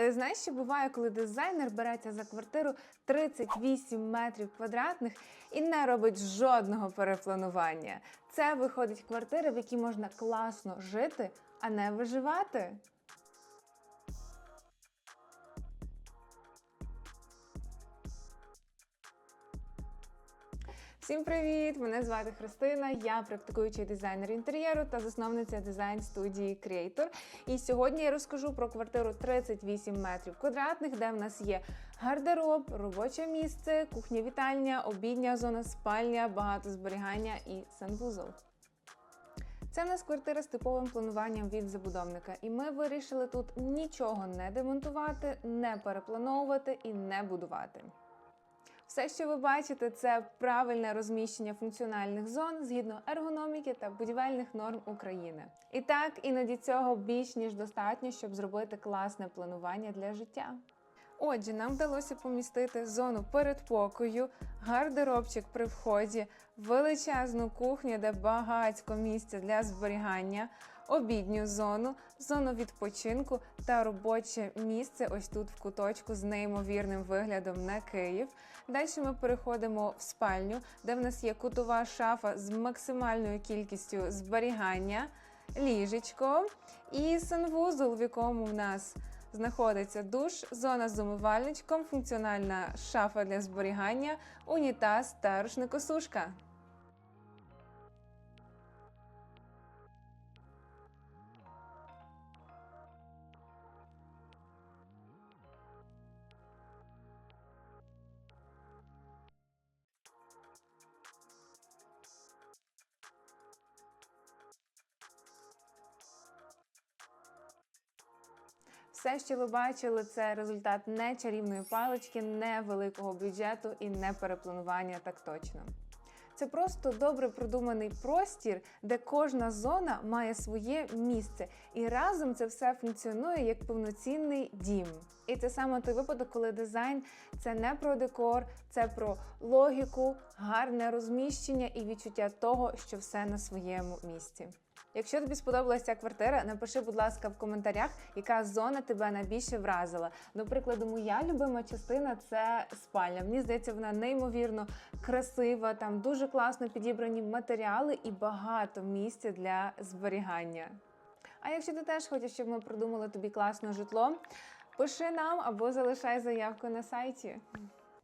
Але знаєш, що буває, коли дизайнер береться за квартиру 38 метрів квадратних і не робить жодного перепланування. Це виходить квартири, в якій можна класно жити, а не виживати. Всім привіт! Мене звати Христина. Я практикуючий дизайнер інтер'єру та засновниця дизайн студії Creator. І сьогодні я розкажу про квартиру 38 метрів квадратних, де в нас є гардероб, робоче місце, кухня-вітальня, обідня зона, спальня, багато зберігання і санвузол. Це в нас квартира з типовим плануванням від забудовника, і ми вирішили тут нічого не демонтувати, не переплановувати і не будувати. Все, що ви бачите, це правильне розміщення функціональних зон згідно ергономіки та будівельних норм України. І так, іноді цього більш ніж достатньо, щоб зробити класне планування для життя. Отже, нам вдалося помістити зону передпокою, гардеробчик при вході, величезну кухню, де багатько місця для зберігання, обідню зону, зону відпочинку та робоче місце ось тут в куточку з неймовірним виглядом на Київ. Далі ми переходимо в спальню, де в нас є кутова шафа з максимальною кількістю зберігання, ліжечко і санвузол, в якому в нас знаходиться душ, зона з умивальничком, функціональна шафа для зберігання, унітаз та рушникосушка. Все, що ви бачили, це результат не чарівної палички, не великого бюджету і не перепланування так точно. Це просто добре продуманий простір, де кожна зона має своє місце, і разом це все функціонує як повноцінний дім. І це саме той випадок, коли дизайн це не про декор, це про логіку, гарне розміщення і відчуття того, що все на своєму місці. Якщо тобі сподобалася ця квартира, напиши, будь ласка, в коментарях, яка зона тебе найбільше вразила. До прикладу, моя любима частина це спальня. Мені здається, вона неймовірно красива, там дуже класно підібрані матеріали і багато місця для зберігання. А якщо ти теж хочеш, щоб ми придумали тобі класне житло, пиши нам або залишай заявку на сайті.